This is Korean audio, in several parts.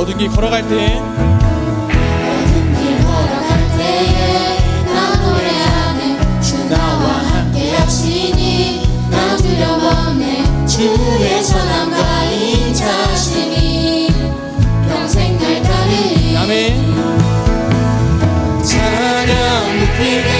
어둠 길 걸어갈 때 모든 길 걸어갈 때에 나 노래하네. 주 나와 함께 하시니 나 두려움 없네. 주의 전함과 인자하시니 평생 날 따르리. 아멘. 찬양 높이 계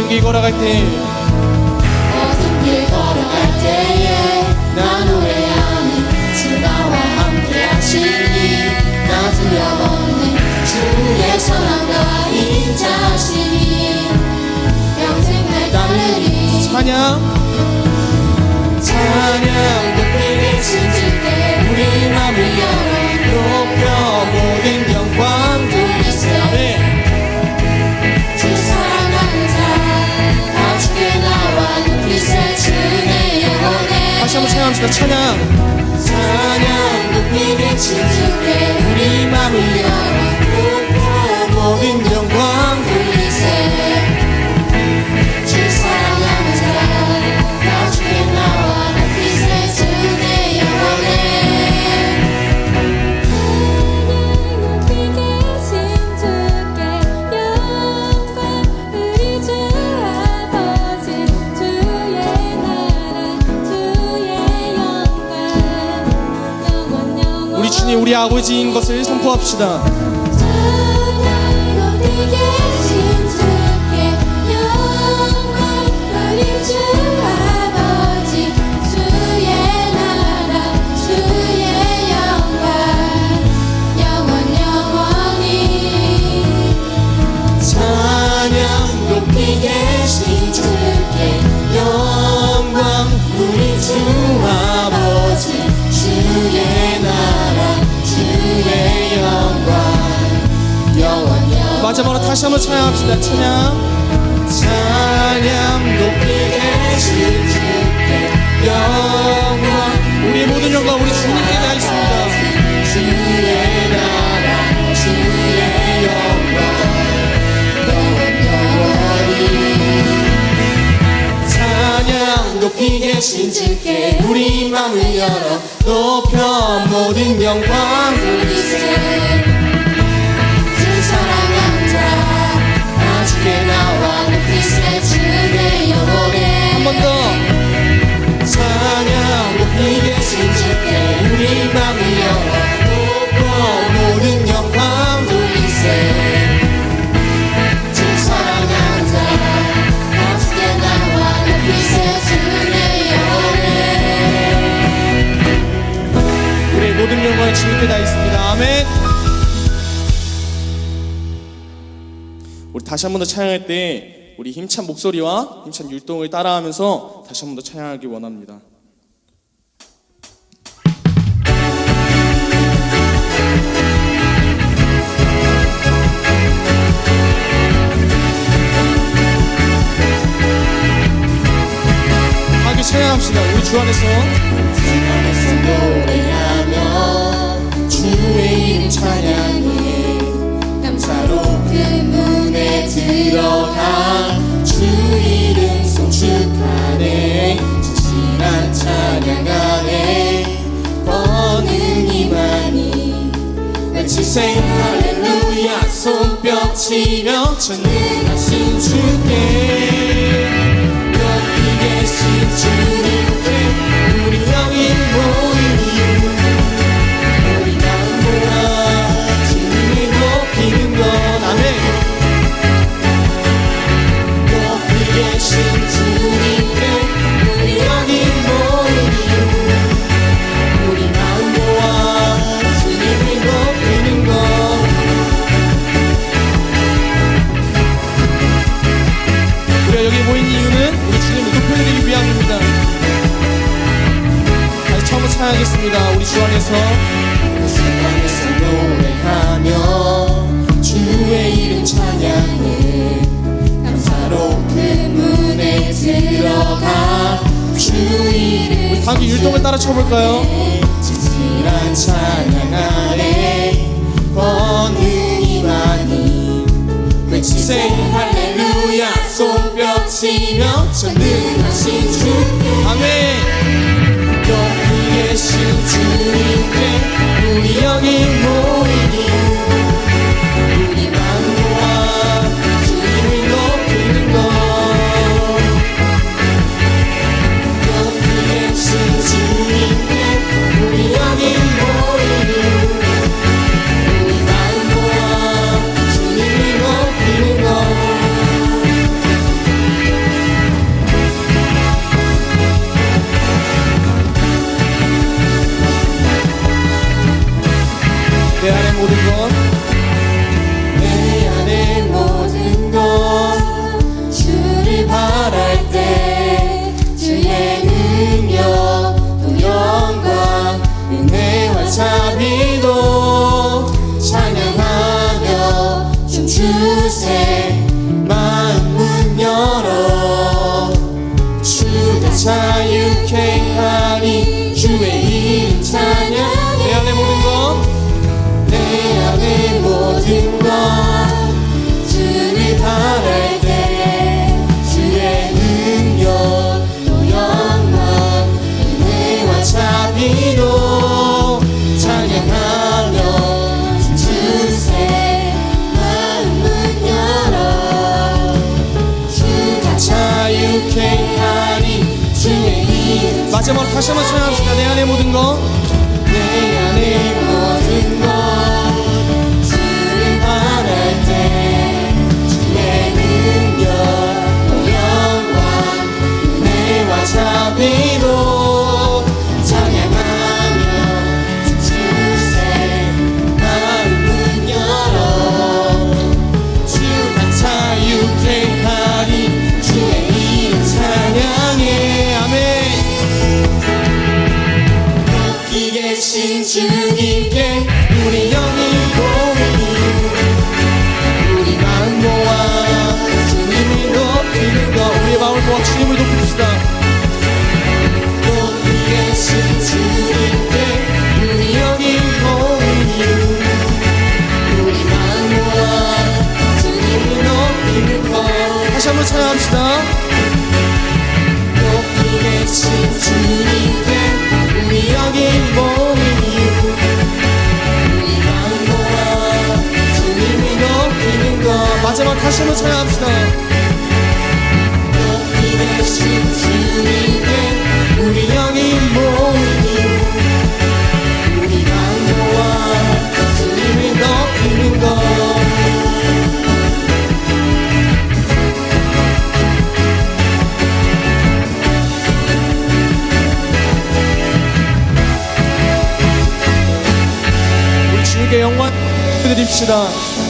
어둠 길 걸어갈 때. 어둠 길 걸어갈 때에 나 노래하니 주 나와 함께 하시니 나 없네 주의 선함과 인자하시니 평생 날 따르리. 찬양. 찬양 찬양합시다 찬양 우리 아버지인 것을 선포합시다 다시 한번 찬양합시다. 찬양. 찬양 높이 계신 주께 영광. 우리의 모든 영광 우리 주님께 다 있습니다. 주의 나라 주의 영광. 영원 영원히 찬양 높이 계신 주께 우리 맘을 열어. 높여 모든 영광. 우리 세 우리 다시 한 번 더 찬양할 때 우리 힘찬 목소리와 힘찬 율동을 따라하면서 다시 한 번 더 찬양하기 원합니다. 하기 찬양합시다. 우리 주 안에서. 안에서 노래하며 주의 이름 찬양 들어가 주 이름 송축하네. 진실한 찬양하네 번능이 많이. 외치세 할렐루야 손뼉 치며 전능하신 주께 찬양하겠습니다. 우리 주 안에서. 주 안에서 노래하며 주의 이름 찬양해. 감사로 그문에 들어가 주 이름 우리 다음 율동을 따라 쳐볼까요? 진실한 찬양 아래 권능이 많이 외치세. 할렐루야. 손뼉치며 전능하신 주 아멘. you do. 진짜 뭐 다시 한번 찬양합시다. 내 안의 모든 것. 되신 주님께 우리 다시 한번 찬양합시다. 높이 되신 주님께 우리 영이 모이니 우리가 노와 주님을 높이는 것 주님께 영광 드립시다.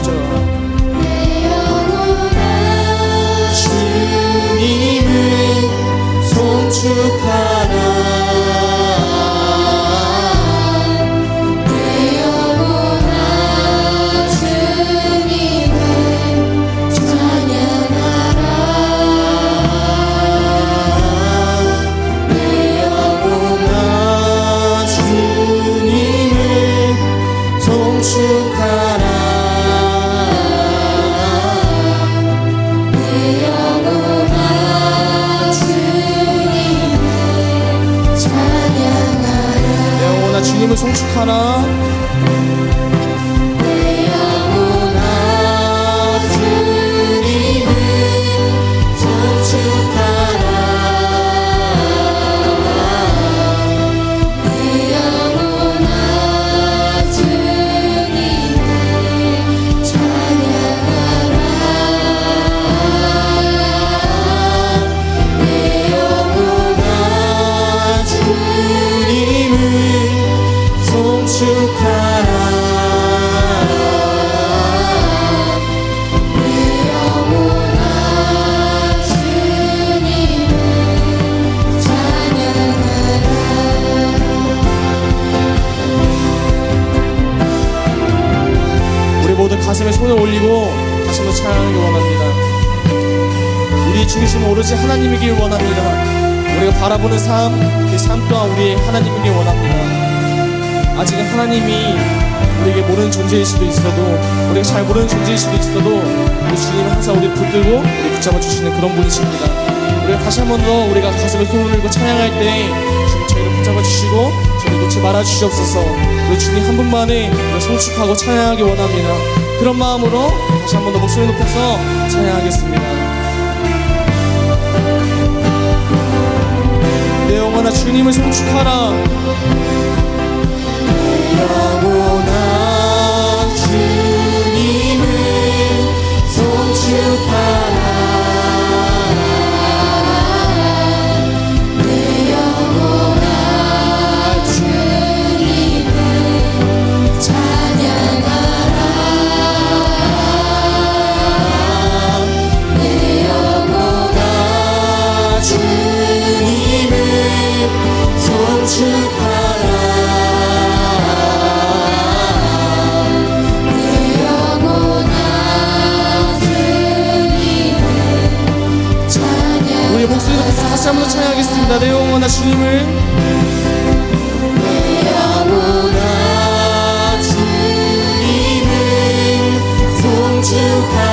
주 하라 가슴에 손을 올리고 다시 한번 찬양하기 원합니다. 우리 중심 오로지 하나님이길 원합니다. 우리가 바라보는 삶, 그 삶 또한 우리 하나님이길 원합니다. 아직은 하나님이 우리에게 모르는 존재일 수도 있어도 우리가 잘 모르는 존재일 수도 있어도 우리 주님은 항상 우리 붙들고 우리 붙잡아 주시는 그런 분이십니다. 우리가 다시 한 번 더 우리가 가슴에 손을 올리고 찬양할 때 주님 저희를 붙잡아 주시고 저희를 놓지 말아 주시옵소서. 우리 주님 한 분만에 송축하고 찬양하기 원합니다. 그런 마음으로 다시 한 번 더 목소리 높여서 찬양하겠습니다. 내 영혼아 주님을 송축하라 다시 한 번 더 찬양하겠습니다. 내 영혼아 주님을. 주님을 송축하